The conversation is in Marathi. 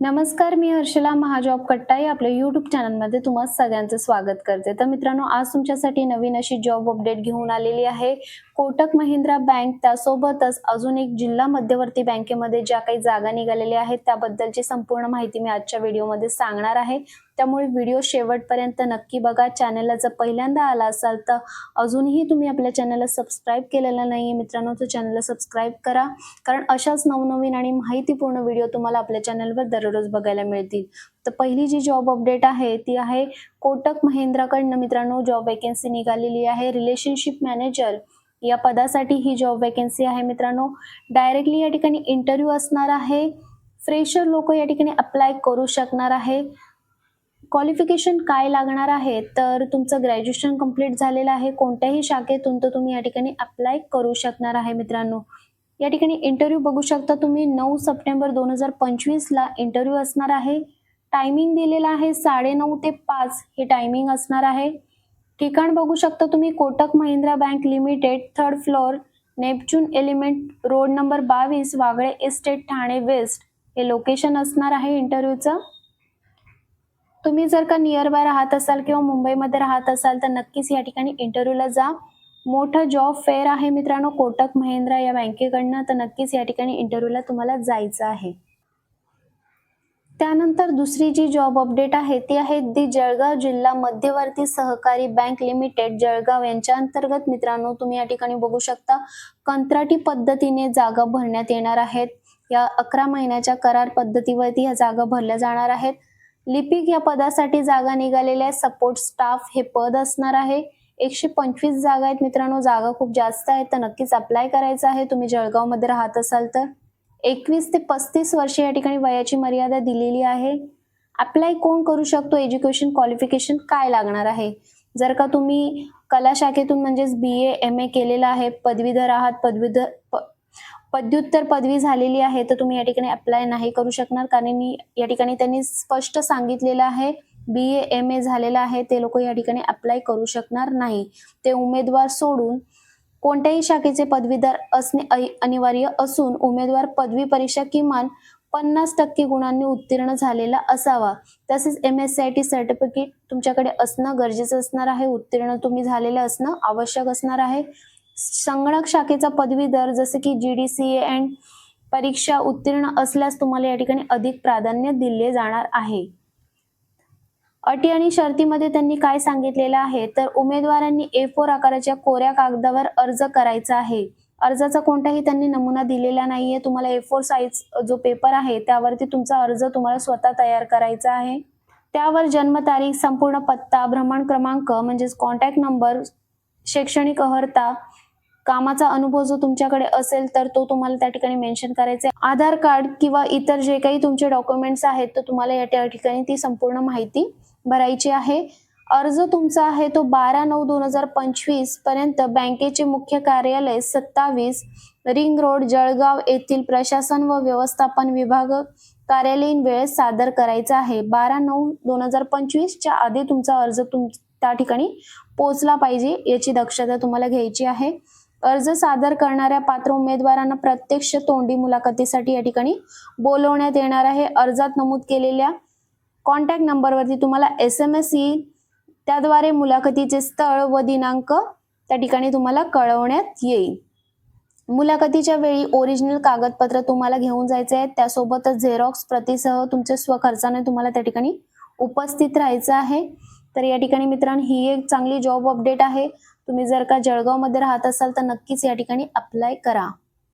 नमस्कार मी हर्षला महाजॉब कट्टाई. आपल्या युट्यूब चॅनलमध्ये तुम्हा सगळ्यांचं स्वागत करते. तर मित्रांनो आज तुमच्यासाठी नवीन अशी जॉब अपडेट घेऊन आलेली आहे. कोटक महिंद्रा बँक त्यासोबतच अजून एक जिल्हा मध्यवर्ती बँकेमध्ये ज्या काही जागा निघालेल्या आहेत त्याबद्दलची संपूर्ण माहिती मी आजच्या व्हिडिओमध्ये सांगणार आहे. त्यामुळे व्हिडिओ शेवटपर्यंत नक्की बघा. चॅनलला जर पहिल्यांदा आला असाल तर अजूनही तुम्ही आपल्या चॅनलला सबस्क्राईब केलेलं नाही आहे मित्रांनो तर चॅनलला सबस्क्राईब करा. कारण अशाच नवनवीन आणि माहितीपूर्ण व्हिडिओ तुम्हाला आपल्या चॅनलवर दररोज बघायला मिळतील. तर पहिली जी जॉब अपडेट आहे ती आहे कोटक महिंद्राकडनं मित्रांनो जॉब वॅकन्सी निघालेली आहे. रिलेशनशिप मॅनेजर या पदासाठी ही जॉब वॅकन्सी आहे मित्रांनो. डायरेक्टली या ठिकाणी इंटरव्ह्यू असणार आहे. फ्रेशर लोक या ठिकाणी अप्लाय करू शकणार आहे. क्वालिफिकेशन काय लागणार आहे? तर तुमचं ग्रॅज्युएशन कंप्लीट झालेलं आहे. कोणत्याही शाखेतून तर तुम्ही या ठिकाणी अप्लाय करू शकणार आहे मित्रांनो. या ठिकाणी इंटरव्ह्यू बघू शकता तुम्ही. नऊ सप्टेंबर दोन हजार पंचवीसला इंटरव्ह्यू असणार आहे. टायमिंग दिलेला आहे साडेनऊ ते पाच. हे टायमिंग असणार आहे. ठिकाण बघू शकता तुम्ही. Kotak Mahindra bank limited third floor Neptune element road number बावीस वागळे इस्टेट ठाणे वेस्ट हे लोकेशन असणार आहे इंटरव्ह्यूचं तुम्ही जर का नियर बाय राहत असाल किंवा मुंबईमध्ये राहत असाल तर नक्कीच या ठिकाणी इंटरव्ह्यूला जा. मोठं जॉब फेअर आहे मित्रांनो कोटक महिंद्रा या बँकेकडनं. तर नक्कीच या ठिकाणी इंटरव्ह्यूला तुम्हाला जायचं आहे. त्यानंतर दुसरी जी जॉब अपडेट आहे ती आहे दी जळगाव जिल्हा मध्यवर्ती सहकारी बँक लिमिटेड जळगाव. यांच्या अंतर्गत मित्रांनो तुम्ही या ठिकाणी बघू शकता कंत्राटी पद्धतीने जागा भरण्यात येणार आहेत. या अकरा महिन्याच्या करार पद्धतीवरती या जागा भरल्या जाणार आहेत. लिपिक या पदासाठी जागा निघालेल्या सपोर्ट स्टाफ हे पद असणार आहे. एकशे पंचवीस जागा आहेत मित्रांनो. जागा खूप जास्त आहेत तर नक्कीच अप्लाय करायचं आहे. तुम्ही जळगावमध्ये राहत असाल तर. एकवीस ते पस्तीस वर्षे या ठिकाणी वयाची मर्यादा दिलेली आहे. अप्लाय कोण करू शकतो? एज्युकेशन क्वालिफिकेशन काय लागणार आहे? जर का तुम्ही कला शाखेतून म्हणजेच बी ए एम ए केलेलं आहे पदवीधर आहात पदवीधर प पदव्युत्तर पदवी झालेली आहे तर तुम्ही या ठिकाणी अप्लाय नाही करू शकणार. कारण या ठिकाणी त्यांनी स्पष्ट सांगितलेलं आहे बी ए एम ए झालेलं आहे ते लोक या ठिकाणी अप्लाय करू शकणार नाही. ते उमेदवार सोडून कोणत्याही शाखेचे पदवीधर असणे अनिवार्य असून उमेदवार पदवी परीक्षा किमान पन्नास टक्के गुणांनी उत्तीर्ण झालेला असावा. तसेच M S C I T certificate तुमच्याकडे असणं गरजेचं असणार आहे. उत्तीर्ण तुम्ही झालेलं असणं आवश्यक असणार आहे. संगणक शाखेचा पदवीधर जसे की जी डी सी अँड परीक्षा उत्तीर्ण असल्यास तुम्हाला या ठिकाणी अधिक प्राधान्य दिले जाणार आहे. अटी आणि शर्तीमध्ये त्यांनी काय सांगितलेलं आहे? तर उमेदवारांनी ए फोर आकाराच्या कोऱ्या कागदावर अर्ज करायचा आहे. अर्जाचा कोणताही त्यांनी नमुना दिलेला नाहीये. तुम्हाला ए फोर साईज जो पेपर आहे त्यावरती तुमचा अर्ज तुम्हाला स्वतः तयार करायचा आहे. त्यावर जन्मतारीख संपूर्ण पत्ता भ्रमण क्रमांक म्हणजेच कॉन्टॅक्ट नंबर शैक्षणिक अर्हता कामाचा अनुभव जो तुमच्याकडे असेल तर तो तुम्हाला त्या ठिकाणी मेन्शन करायचा आहे. आधार कार्ड किंवा इतर जे काही तुमचे डॉक्युमेंट्स आहेत तर तुम्हाला या त्या ठिकाणी ती संपूर्ण माहिती भरायची आहे. अर्ज तुमचा आहे तो बारा नऊ दोन हजार पंचवीसपर्यंत बँकेचे मुख्य कार्यालय सत्तावीस रिंग रोड जळगाव येथील प्रशासन व व्यवस्थापन विभाग कार्यालयीन वेळेस सादर करायचा आहे. बारा नऊ दोन हजार पंचवीसच्या आधी तुमचा अर्ज तुम त्या ठिकाणी पोहोचला पाहिजे याची दक्षता तुम्हाला घ्यायची आहे. अर्ज सादर करणाऱ्या पात्र उमेदवारांना प्रत्यक्ष तोंडी मुलाखतीसाठी या ठिकाणी बोलवण्यात येणार आहे. अर्जात नमूद केलेल्या कॉन्टॅक्ट नंबरवरती तुम्हाला एस एम एस येईल. त्याद्वारे मुलाखतीचे स्थळ व दिनांक त्या ठिकाणी तुम्हाला कळवण्यात येईल. मुलाखतीच्या वेळी ओरिजिनल कागदपत्र तुम्हाला घेऊन जायचे आहेत. त्यासोबतच झेरॉक्स प्रतिसह तुमच्या स्वखर्चाने तुम्हाला त्या ठिकाणी उपस्थित राहायचं आहे. तर या ठिकाणी मित्रांनो ही एक चांगली जॉब अपडेट आहे. तुम्ही जर का जळगावमध्ये राहत असाल तर नक्कीच या ठिकाणी अप्लाय करा.